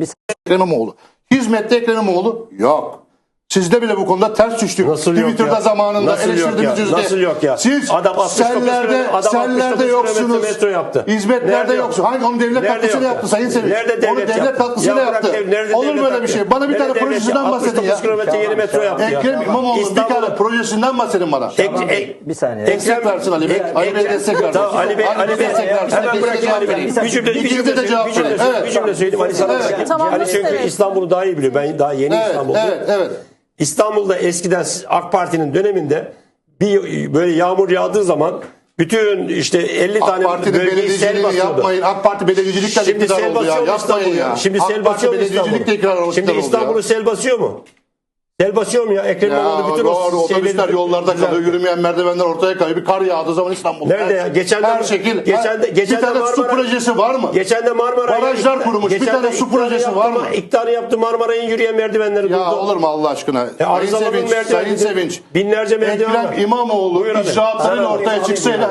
Bir Ekrem İmamoğlu. Hizmette Ekrem İmamoğlu yok. Sizde bile bu konuda ters düştük. Nasıl yok Twitter'da ya? zamanında Nasıl yok eleştirdiğimiz yüzde. Nasıl yok ya? Siz Adam 69 sellerde, adam sellerde 69 yoksunuz. metro yaptı. Hizmetlerde Nerede yok? yoksun. Hangi onu devlet Nerede katkısıyla yok yaptı ya? Sayın Sevinç? Nerede devlet Onu devlet yaptı? katkısıyla Ya yaptı. dev- nerede Olur devlet böyle bir şey. Bana bir Nerede tane projesinden bahsedin ya. 69 kilometre yeni metro yaptı ya. Ekrem İmamoğlu'nun bir tane projesinden bahsedin bana. Bir saniye. Destek versin Ali Bey. Ali Bey destek versin. Ali Bey, Ali Bey, destek versin. hemen bırakayım Ali Bey. Bir cümle, bir cümle, de bir cevap cümle, verin. söyleyeyim, Evet. bir cümle söyleyeyim. Ali sana Ali çünkü? İstanbul'u daha iyi biliyor. Ben daha yeni Evet, İstanbul'da. evet, evet. İstanbul'da eskiden AK Parti'nin döneminde bir böyle yağmur yağdığı zaman bütün işte 50 AK tane Parti'nin bölgeyi sel belediyeciliğini basıyordu. yapmayın. AK Parti belediyecilikten Şimdi iktidar sel oldu ya. basıyor mu Yapmayın İstanbul ya. Şimdi AK sel Parti basıyor mu belediyecilik de iktidar İstanbul? oldu Şimdi. İstanbul'u sel basıyor mu? Sel basıyor mu ya? Ekrem İmamoğlu bütün doğru o otobüsler şeyleri- yollarda kalıyor. Yürümeyen merdivenler ortaya kalıyor. Bir kar yağdığı zaman İstanbul. Nerede ya? Geçen de- her şekil. geçen de- geçen bir de tane su Marmara- projesi var mı? Geçen de Marmaray'ın Barajlar kurmuş. Bir tane su projesi var mı? İktidarı yaptı Marmaray'ın yürüyen merdivenleri Ya kurdu. olur mu Allah aşkına? E, Sayın Sevinç, Sayın. Sevinç. Binlerce merdiven Ekrem var. İmamoğlu Buyur icraatının ortaya çıksaydı.